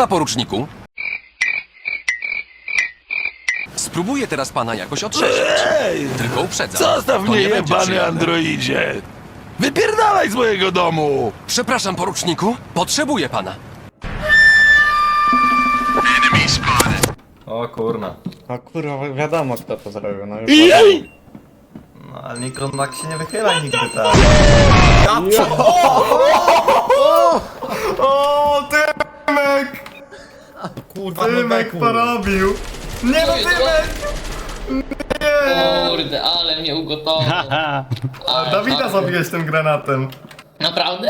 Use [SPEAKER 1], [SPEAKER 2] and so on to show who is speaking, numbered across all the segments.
[SPEAKER 1] Chwileczka, poruczniku. Spróbuję teraz pana jakoś otrzeźwić. Tylko uprzedzam.
[SPEAKER 2] Zostaw
[SPEAKER 1] to
[SPEAKER 2] mnie,
[SPEAKER 1] nie będzie
[SPEAKER 2] jebany
[SPEAKER 1] przyjemne.
[SPEAKER 2] androidzie! Wypierdalaj z mojego domu!
[SPEAKER 1] Przepraszam, poruczniku. Potrzebuję pana.
[SPEAKER 3] O kurna.
[SPEAKER 4] No kurwa, wiadomo kto to zrobił, no już
[SPEAKER 2] Jej!
[SPEAKER 3] No ale Nikon tak się nie wychyla nigdy tak. O, Tymek!
[SPEAKER 4] Kurwa,
[SPEAKER 3] Tymek porobił! Nie no Tymek!
[SPEAKER 5] Kurde, ale mnie ugotował. Ale
[SPEAKER 3] Dawida
[SPEAKER 5] tak.
[SPEAKER 3] zabiłeś tym granatem.
[SPEAKER 5] Naprawdę?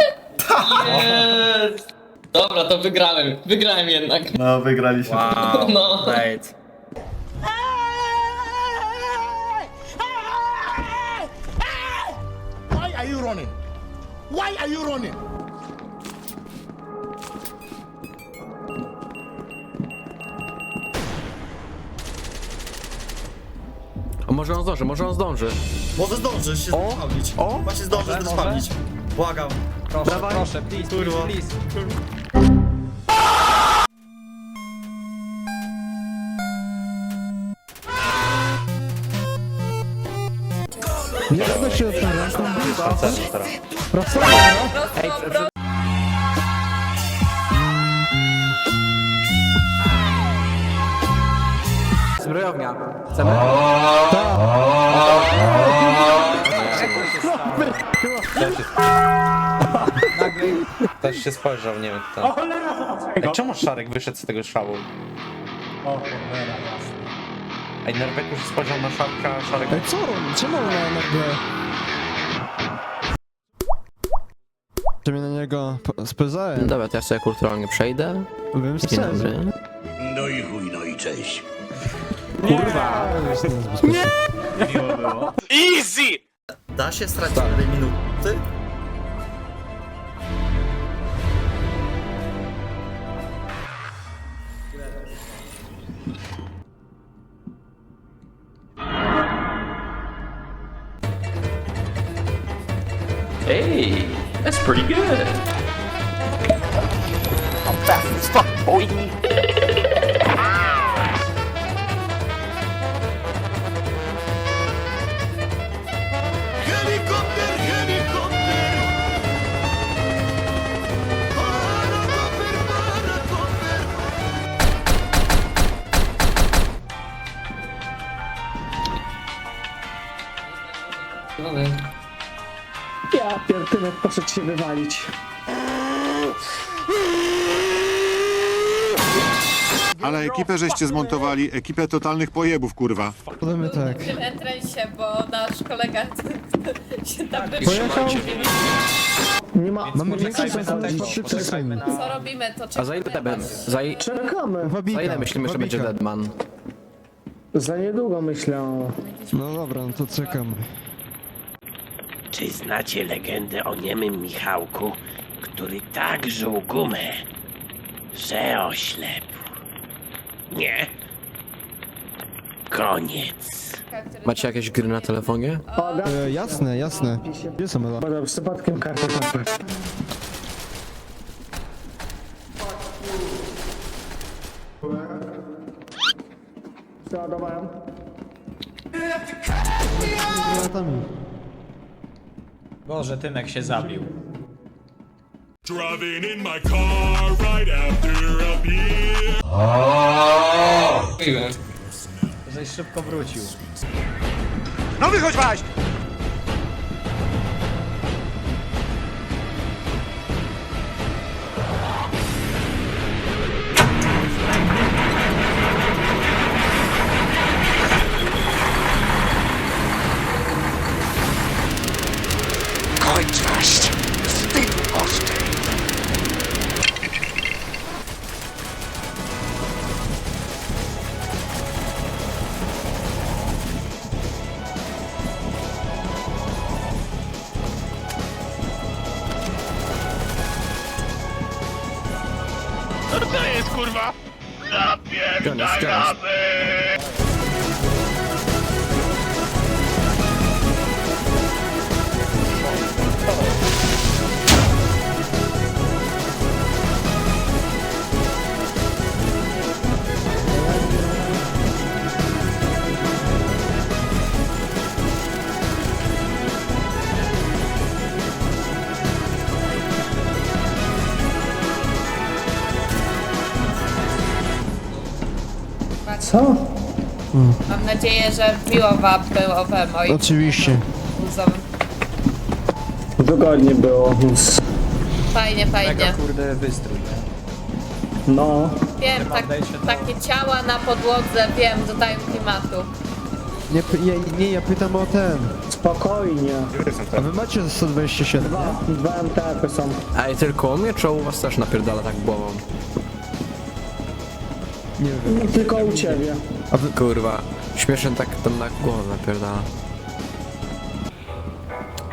[SPEAKER 5] Jest! Dobra, to wygrałem. Wygrałem jednak.
[SPEAKER 3] No, wygraliśmy.
[SPEAKER 5] No.
[SPEAKER 4] Right.
[SPEAKER 6] Why are you running? Why are you running?
[SPEAKER 7] A może on zdąży, może on zdąży.
[SPEAKER 8] Może zdążysz się spalić.
[SPEAKER 7] o.
[SPEAKER 8] Właśnie zdążysz się spalić. Błagam.
[SPEAKER 4] Proszę, proszę, please,
[SPEAKER 8] Kurwa.
[SPEAKER 4] please.
[SPEAKER 7] Zbrojownia. Chcemy?
[SPEAKER 4] Ktoś się spojrzał, nie wiem kto. Ej, czemu Szarek wyszedł z tego szału? Ej, Nerwek już spojrzał na Szarka, a Szarek...
[SPEAKER 9] Co on? Czemu on nagle... Czy mnie na niego po- spojrzałem?
[SPEAKER 7] Dobra, to ja sobie kulturalnie przejdę.
[SPEAKER 9] Wiem,
[SPEAKER 7] Dzień
[SPEAKER 9] szczerze.
[SPEAKER 7] dobry.
[SPEAKER 6] No i chuj, no i cześć.
[SPEAKER 8] Da się stracić jednej minuty?
[SPEAKER 10] Hey, that's pretty good.
[SPEAKER 9] Poszedł się wywalić.
[SPEAKER 11] Ale ekipę żeście zmontowali, ekipę totalnych pojebów, kurwa.
[SPEAKER 9] Podajmy tak.
[SPEAKER 5] W tym entrensie, bo nasz kolega się tam
[SPEAKER 9] Pojechał? Nie ma... Mamy szans,
[SPEAKER 4] poczekajmy na-
[SPEAKER 5] Co robimy, to
[SPEAKER 7] A za ile
[SPEAKER 5] czekamy.
[SPEAKER 7] Deadman? Za, i-
[SPEAKER 9] Czekamy.
[SPEAKER 7] za ile myślimy, że będzie Deadman?
[SPEAKER 9] Za niedługo myślę. No dobra, no to czekamy.
[SPEAKER 6] Czy znacie legendę o niemym Michałku, który tak żuł gumę, że oślepł? Nie? Koniec.
[SPEAKER 7] Macie jakieś gry na telefonie?
[SPEAKER 9] E, jasne, jasne. Gdzie są Ela? Dobra, przypadkiem kartę papy. Przeładowałem. Granatami.
[SPEAKER 4] Boże, Tymek się zabił.
[SPEAKER 2] Driving in my car right after a beer.
[SPEAKER 4] Szybko wrócił.
[SPEAKER 2] No wychodź waś!
[SPEAKER 6] Gunners, gunners.
[SPEAKER 2] Co?
[SPEAKER 5] Mam nadzieję, że miło wam było we moim
[SPEAKER 9] Oczywiście.
[SPEAKER 5] wózom.
[SPEAKER 9] Wygodnie było.
[SPEAKER 5] Fajnie, fajnie.
[SPEAKER 12] kurde wystrój,
[SPEAKER 9] No.
[SPEAKER 5] Wiem, tak, takie ciała na podłodze, wiem, dodają klimatu.
[SPEAKER 9] Nie, nie, nie, ja pytam o ten. Spokojnie. A wy macie 127? Dwa, dwa MTF-y są.
[SPEAKER 7] Ej, tylko u mnie, czy u was też napierdala tak głową?
[SPEAKER 9] Nie wiem. Tylko u ciebie.
[SPEAKER 7] A wy... Kurwa, śmiesznie tak tam na głowę napierdala.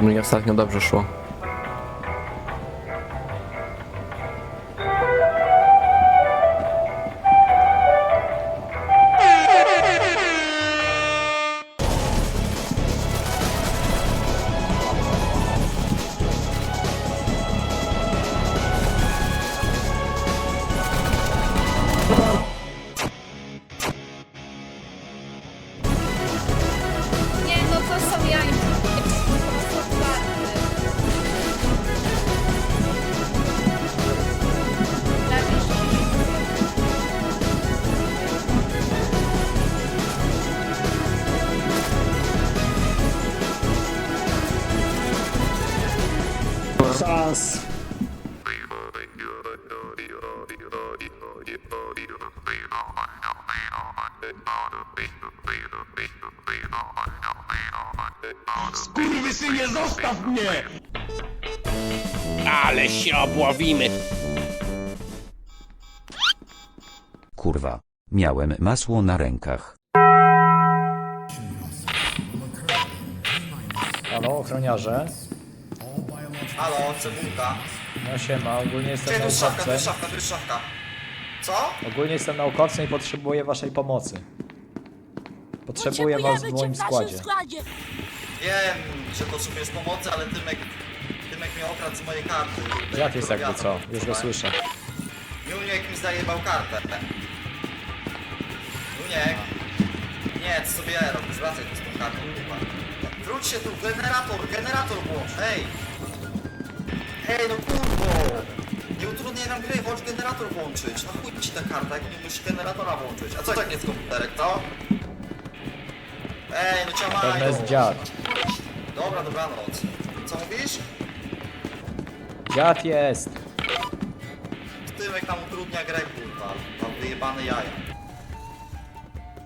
[SPEAKER 7] Mnie ostatnio dobrze szło.
[SPEAKER 9] Szans.
[SPEAKER 2] Skurwysynie, zostaw mnie!
[SPEAKER 13] Ale się obłowimy!
[SPEAKER 14] Kurwa. Miałem masło na rękach.
[SPEAKER 12] Halo, ochroniarze.
[SPEAKER 8] Halo, cebulka.
[SPEAKER 12] No siema, ogólnie jestem
[SPEAKER 8] Gdzie tu jest szafka, tu
[SPEAKER 12] naukowcem.
[SPEAKER 8] jest szafka, tu jest szafka. Co?
[SPEAKER 12] Ogólnie jestem naukowcem i potrzebuję waszej pomocy. Potrzebuję was w moim składzie.
[SPEAKER 8] Wiem, że potrzebujesz pomocy, ale Tymek... Tymek mnie okradł z mojej karty.
[SPEAKER 12] Jak jest jakby co? Już go słyszę.
[SPEAKER 8] Juniek mi zajebał kartę. Juniek. Nie, co sobie robisz? Wracaj tu z tą kartą, kurwa. Wróć się tu, generator, generator włącz, hej! Hej, no kurwo! Nie utrudniaj nam gry, chodź generator włączyć. No chuj ci ta karta, jak nie musisz generatora włączyć. A co tak jest komputerek, to? Ej, no cię
[SPEAKER 12] Pewno jest dziad.
[SPEAKER 8] Dobra, dobranoc. Co mówisz?
[SPEAKER 12] Dziad jest!
[SPEAKER 8] Tymek nam utrudnia grę, kurwa. Mam wyjebane jaja.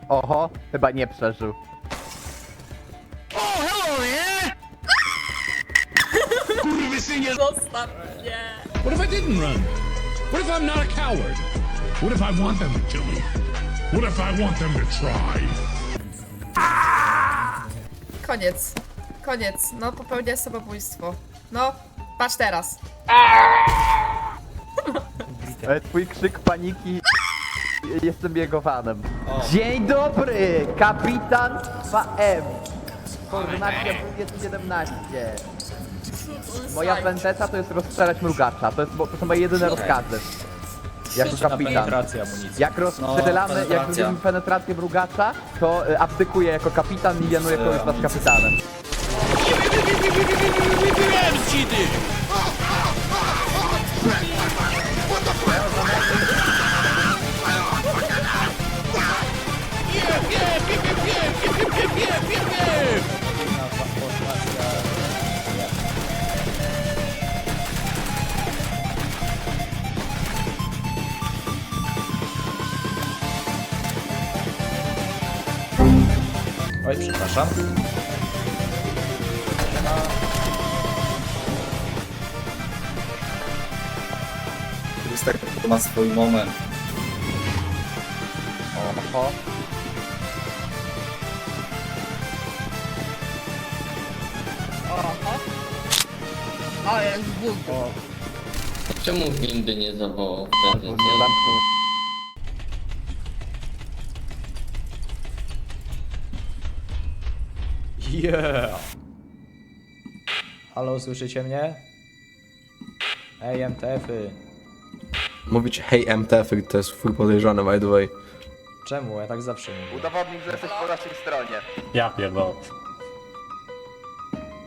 [SPEAKER 15] Oho, chyba nie przeżył.
[SPEAKER 2] Skurwysynie!
[SPEAKER 5] Zostaw mnie.
[SPEAKER 2] What if I didn't run? What if I'm not a coward? What if I want them to kill me? What if I want them to try?
[SPEAKER 5] Koniec. Koniec. No, popełnia samobójstwo. No, patrz teraz.
[SPEAKER 15] Twój krzyk paniki. Jestem jego fanem. Dzień dobry! Kapitan 2M. Koordynacja 2017. Moja vendetta to jest rozstrzelać mrugacza. To, jest, bo to są moje jedyne rozkazy. Jako kapitan.
[SPEAKER 12] amunicji.
[SPEAKER 15] Jak rozstrzelamy, jak
[SPEAKER 8] penetracja.
[SPEAKER 15] zrobimy penetrację mrugacza, to y, abdykuję jako kapitan i mianuję kogoś z was kapitanem.
[SPEAKER 12] Oj, przepraszam.
[SPEAKER 8] Krystek ma swój moment.
[SPEAKER 15] Oho.
[SPEAKER 5] Oho. O, jest Bóg.
[SPEAKER 14] Czemu windy nie zawołał?
[SPEAKER 15] Nie zamknął.
[SPEAKER 12] Yeah! Halo, słyszycie mnie? Ej, MTF-y.
[SPEAKER 7] Mówić hej MTF, to jest full podejrzane by the way.
[SPEAKER 12] Czemu? Ja tak zawsze mówię.
[SPEAKER 15] Udowodnij, że jesteś po naszej stronie.
[SPEAKER 14] Ja pierdolę.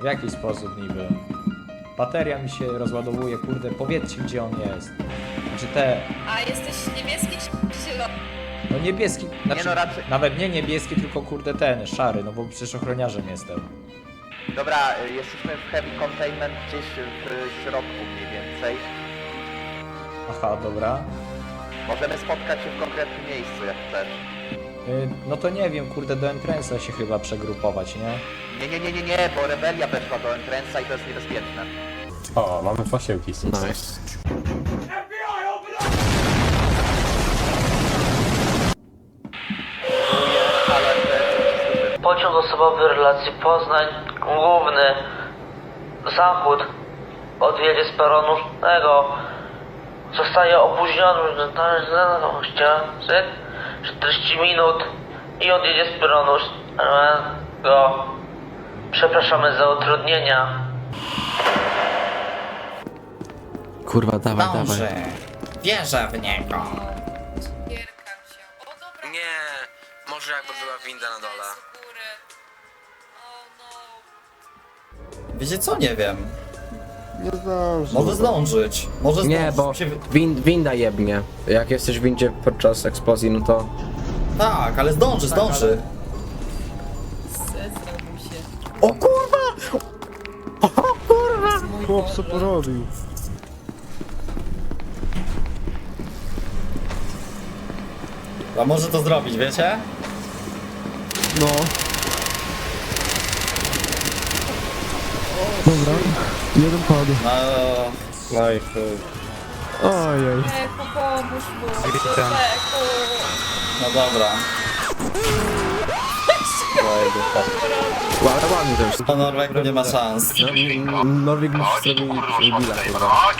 [SPEAKER 12] W jaki sposób niby? Bateria mi się rozładowuje, kurde, powiedzcie gdzie on jest. Znaczy te...
[SPEAKER 5] A jesteś niebieski czy zielony?
[SPEAKER 16] No niebieski, znaczy,
[SPEAKER 15] no raczej-
[SPEAKER 16] nawet nie niebieski, tylko kurde ten, szary, no bo przecież ochroniarzem jestem.
[SPEAKER 15] Dobra, y, jesteśmy w heavy containment gdzieś w środku mniej więcej.
[SPEAKER 16] Aha, dobra.
[SPEAKER 15] Możemy spotkać się w konkretnym miejscu, jak chcesz.
[SPEAKER 16] Y, No to nie wiem, kurde, do Entrance'a się chyba przegrupować, nie?
[SPEAKER 15] Nie, nie, nie, nie, nie, bo rebelia weszła do Entrance'a i to jest niebezpieczne.
[SPEAKER 14] O, mamy posiłki.
[SPEAKER 7] Nice.
[SPEAKER 13] Pociąg osobowy relacji Poznań Główny Zachód odjedzie z peronu szóstego. Zostaje opóźniony na 40 minut i odjedzie z peronu. Przepraszamy za utrudnienia.
[SPEAKER 7] Kurwa, dawaj, dawaj.
[SPEAKER 8] Wierzę w niego.
[SPEAKER 1] Nie, może jakby była winda na dole.
[SPEAKER 8] Wiecie co? Nie wiem.
[SPEAKER 9] Nie zdążę.
[SPEAKER 8] Może zdążyć. Może
[SPEAKER 7] Nie,
[SPEAKER 8] zdążyć.
[SPEAKER 7] bo
[SPEAKER 8] Się...
[SPEAKER 7] win, winda jebnie. Jak jesteś w windzie podczas eksplozji, no to...
[SPEAKER 8] Tak, ale zdąży, zdąży.
[SPEAKER 5] Zezrał mu się.
[SPEAKER 8] O kurwa!
[SPEAKER 9] Chłop co porobił.
[SPEAKER 8] A może to zrobić, wiecie?
[SPEAKER 9] No. Dobra. Jeden padł.
[SPEAKER 8] No,
[SPEAKER 14] No i chuj.
[SPEAKER 9] Ojej.
[SPEAKER 5] Eku, pomóż mu. Eku.
[SPEAKER 8] no dobra.
[SPEAKER 7] Ładnie to już.
[SPEAKER 8] To Norwegu nie ma szans.
[SPEAKER 7] No, Norwid musi zrobić billa, kurwa.